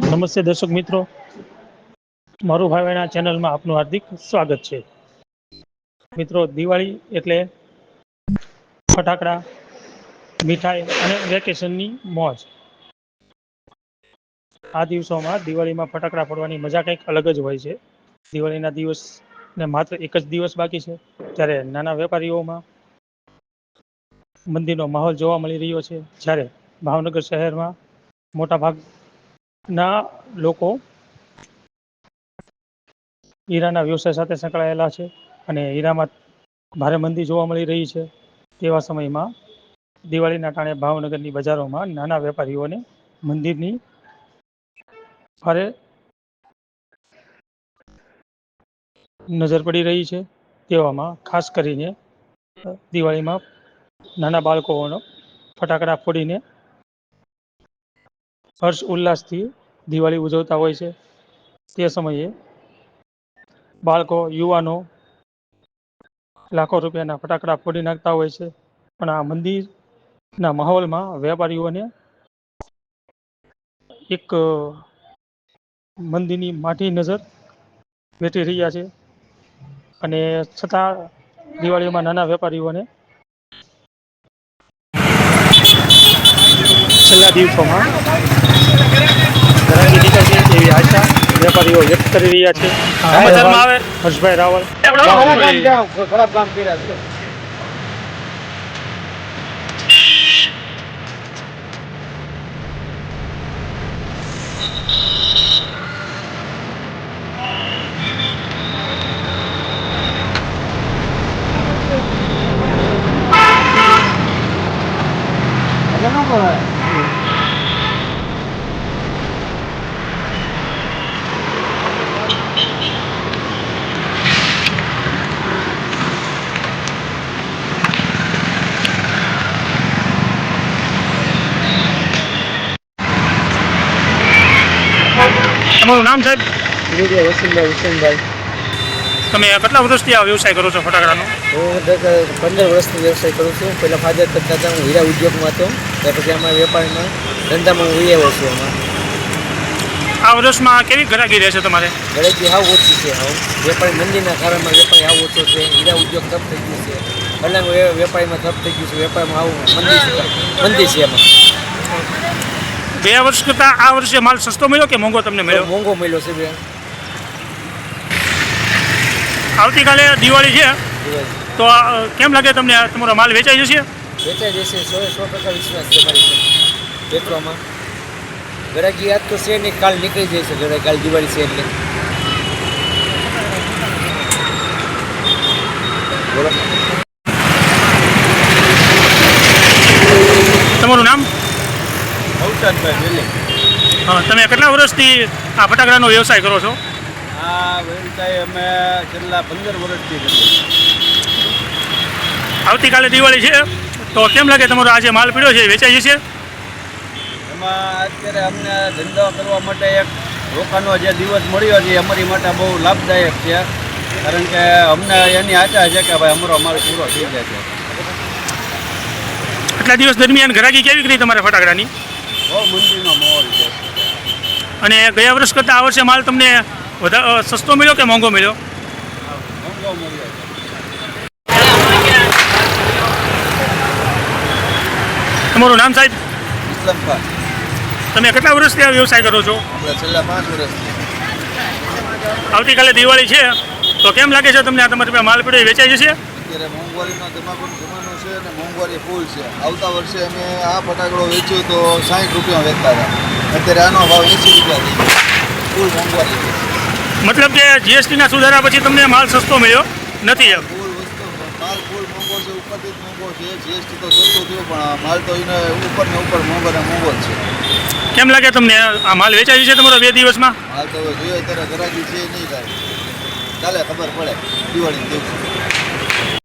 નમસ્તે દર્શક મિત્રો. મારું ભાઈના ચેનલમાં આપનું હાર્દિક સ્વાગત છે. મિત્રો, દિવાળી એટલે ફટાકડા, મીઠાઈ અને વેકેશનની મોજ. આ દિવસોમાં દિવાળીમાં ફટાકડા ફોડવાની મજા કંઈક અલગ જ હોય છે. દિવાળીના દિવસ ને માત્ર એક જ દિવસ બાકી છે. ત્યારે નાના વેપારીઓમાં મંદિરનો માહોલ જોવા મળી રહ્યો છે. જ્યારે ભાવનગર શહેરમાં મોટા ભાગના લોકો હીરાના વ્યવસાય સાથે સંકળાયેલા છે અને હીરામાં ભારે મંદી જોવા મળી રહી છે તેવા સમયમાં દિવાળીના ટાણે ભાવનગરની બજારોમાં નાના વેપારીઓને મંદિરની ભારે નજર પડી રહી છે તેવામાં ખાસ કરીને દિવાળીમાં નાના બાળકોનો ફટાકડા ફોડીને હર્ષ ઉલ્લાસથી દિવાળી ઉજવતા હોય છે. તે સમયે બાળકો, યુવાનો લાખો રૂપિયાના ફટાકડા ફોડી નાખતા હોય છે. પણ આ મંદિરના માહોલમાં વેપારીઓને એક મંદિરની માઠી નજર વેઠી રહ્યા છે. અને છતાં દિવાળીમાં નાના વેપારીઓને છેલ્લા દિવસોમાં ઘરાકી નીકળશે એવી આશા. વેપારીઓ વ્યક્ત કરી રહ્યા છે. હર્ષભાઈ રાવલ. ખરાબ કામ કર્યા છે. તમારું નામ સાહેબ? વિજય વસંતભાઈ હુસેનભાઈ તમે કેટલા વર્ષથી આ વ્યવસાય કરો છો ફટાકડાનો? હું પંદર વર્ષથી વ્યવસાય કરું છું. પહેલાં ફાધર કરતા હતા હું હીરા ઉદ્યોગમાં હતો. ત્યાર પછી અમારા વેપારમાં ધંધામાં હું આવ્યો છું એમાં. આ વર્ષમાં કેવી ઘરાકી રહેશે તમારે? ગળેથી હાવ ઓછી છે હાવ. વેપારી મંદીના કારણમાં વેપારી હાવ ઓછો છે. હીરા ઉદ્યોગ ઠપ થઈ ગયું છે. પહેલાં વેપારીમાં ઠપ થઈ ગયું છે. વેપારમાં આવું મંદી છે. મંદી છે એમાં. બે વર્ષ કરતાં આ વર્ષે માલ સસ્તો મળ્યો કે મોંઘો તમને મળ્યો? મોંઘો મળ્યો છે બે આવતીકાલે દિવાળી છે. તો કેમ લાગે તમને તમારો માલ વેચાઈ જશે? વેચાઈ જશે સો સો ટકા વિશ્વાસ છે મારી વેચવામાં. ગરાકી યાદ તો છે નહીં કાલ નીકળી જશે ગરાકી કાલ દિવાળી છે એટલે. તમારું નામ? અવસાદભાઈ દિલ્હી હા, તમે કેટલા વર્ષથી આ ફટાકડાનો વ્યવસાય કરો છો? આ વ્યવસાય અમે છેલ્લા પંદર વર્ષથી કરીએ આવતીકાલે દિવાળી છે તો કેમ લાગે તમારો આજે માલ પીડ્યો છે વેચાઈ જશે? એમાં અત્યારે અમને ધંધો કરવા માટે એક રોકાનો જે દિવસ મળ્યો છે એ અમારી માટે બહુ લાભદાયક છે. કારણ કે અમને એની આશા છે કે ભાઈ અમારો માલ પૂરો થઈ જાય છે આટલા દિવસ દરમિયાન ઘરાકી કેવી કરી તમારે ફટાકડાની? અને ગયા વર્ષ કરતાં આ વર્ષે માલ તમને વધારે સસ્તો મળ્યો કે મોંઘો મળ્યો? તમારું નામ સાહેબ? તમે કેટલા વર્ષથી આ વ્યવસાય કરો છો? આવતીકાલે દિવાળી છે, તો કેમ લાગે છે તમને આ તમારી માલ પીડ્યો વેચાઈ જશે? અત્યારે મોંઘવારીનો છે અને મોંઘવારી ફૂલ છે. આવતા વર્ષે અમે આ ફટાકડો વેચ્યો તો સાઠ રૂપિયા વેચતા હતા. અત્યારે આનો ભાવ એંસી રૂપિયા થઈ ગયો. ફૂલ મોંઘવારી છે. મતલબ કે જીએસટીના સુધારા પછી તમને માલ સસ્તો મળ્યો? નથી એમ? ફૂલ વસ્તુ માલ ફૂલ મોંઘો છે ઉપરથી જ મોંઘો છે. જીએસટી તો સસ્તો થયો પણ માલ તો એને ઉપર ને ઉપર મોંઘો ને મોંઘો જ છે. કેમ લાગે તમને આ માલ વેચાઈ છે તમારો બે દિવસમાં? માલ તો જોઈએ અત્યારે ઘરાકી છે નહીં કાંઈ. ચાલે ખબર પડે. દિવાળી દિવસે